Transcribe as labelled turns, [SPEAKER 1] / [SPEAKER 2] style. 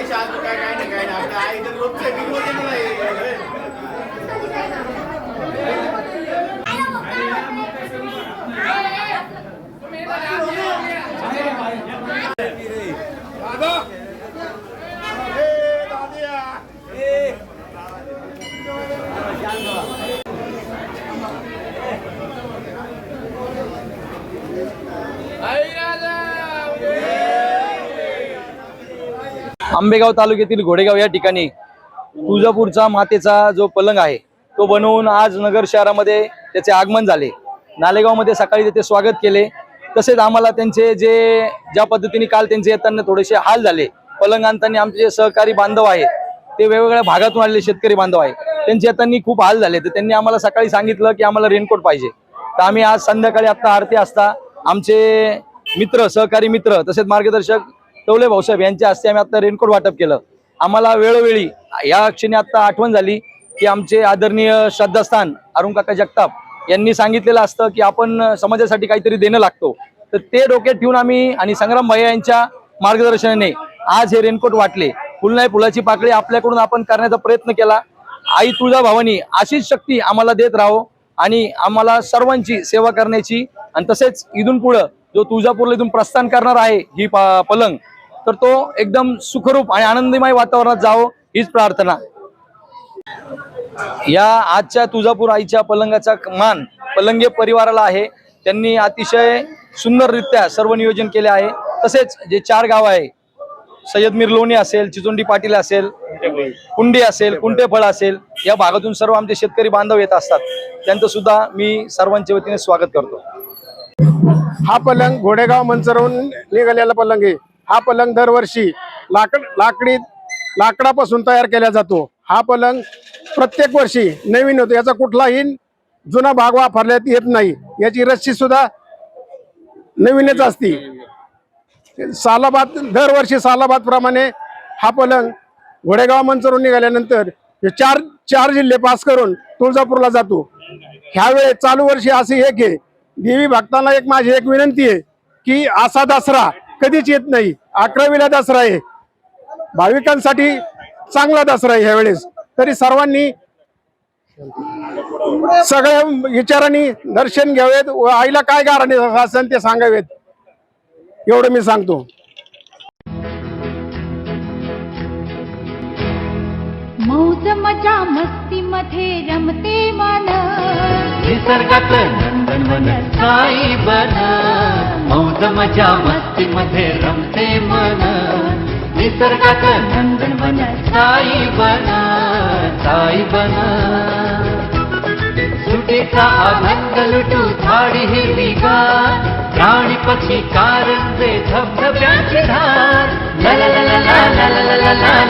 [SPEAKER 1] काय शांत काय काय नाही काय नाही. आई तर रोजच्या बिलमध्ये नाही
[SPEAKER 2] आंबेगाव तालुक्यातील घोडेगाव या ठिकाणी तुळजापूरचा मातेचा जो पलंग आहे तो बनवून आज नगर शहरामध्ये त्याचे आगमन झाले. नालेगावमध्ये सकाळी त्याचे स्वागत केले. तसेच आम्हाला त्यांचे जे ज्या पद्धतीने काल त्यांचे येताना थोडेसे हाल झाले पलंग आणताना आमचे जे सहकारी बांधव आहेत ते वेगवेगळ्या भागातून आलेले शेतकरी बांधव आहे त्यांचे येताना खूप हाल झाले. तर त्यांनी आम्हाला सकाळी सांगितलं की आम्हाला रेनकोट पाहिजे. तर आम्ही आज संध्याकाळी आता आरती असता आमचे मित्र सहकारी मित्र तसेच मार्गदर्शक टवले भाऊसाहेब यांच्या हस्ते आम्ही आता रेनकोट वाटप केलं. आम्हाला वेळोवेळी या क्षणी आता आठवण झाली की आमचे आदरणीय श्रद्धास्थान अरुण काका जगताप यांनी सांगितलेलं असतं की आपण समाजासाठी काहीतरी देणं लागतो. तर ते डोक्यात ठेवून आम्ही आणि संग्राम भैया यांच्या मार्गदर्शनाने आज हे रेनकोट वाटले. फुल नाही फुलाची पाकळी आपल्याकडून आपण करण्याचा प्रयत्न केला. आई तुळजा भावानी अशीच शक्ती आम्हाला देत राहो आणि आम्हाला सर्वांची सेवा करण्याची आणि तसेच इथून पुढं जो तुळजापूरला इथून प्रस्थान करणार आहे ही पलंग तर तो एकदम सुखरूप आणि आनंदमय वातावरणात जावं हीच प्रार्थना. या आजच्या तुळजापूर आईच्या पलंगाचा मान पलंगे परिवाराला आहे. त्यांनी अतिशय सुंदररित्या सर्व नियोजन केले आहे. तसेच जे चार गाव आहे सय्यदमीर लोणी असेल चिचोंडी पाटील असेल कुंडी असेल कुंटेफळ असेल या भागातून सर्व आमचे शेतकरी बांधव येत असतात. त्यांचं सुद्धा मी सर्वांच्या वतीने स्वागत करतो.
[SPEAKER 3] हा पलंग घोडेगाव मंचरहून निघालेला पलंग आहे. हा पलंग दरवर्षी लाकड लाकडी लाकडापासून तयार केला जातो. हा पलंग प्रत्येक वर्षी नवीन होतो. याचा कुठलाही जुना भाग वापरण्यात येत नाही. याची रस्सी सुद्धा नवीनच असती. सालाबाद दरवर्षी सालाबाद प्रमाणे हा पलंग घोडेगाव मंचरून निघाल्यानंतर हे चार चार जिल्हे पास करून तुळजापूरला जातो. ह्यावेळेस चालू वर्षी असे एक आहे. देवी भक्तांना एक माझी एक विनंती आहे की असा दसरा कधीच येत नाही. अकरावीला दसरा आहे. भाविकांसाठी चांगला दसरा आहे ह्यावेळेस. तरी सर्वांनी सगळ्या विचारांनी दर्शन घ्यावेत व आईला काय गाराणे असेल ते सांगावेत. एवढं मी सांगतो.
[SPEAKER 4] मौज मजा मस्ती मध्ये रमते मन
[SPEAKER 5] निसर्गात नंदनवन साई बन मौज मजा मस्ती मध्ये रमते मन निसर्गात नंदनवन साई बन साई बन सुटीचा आनंद लुटू झाडी हिरवी प्राणी पक्षी कारंजे धबधब्याची धार ला ला ला ला ला ला ला ला ला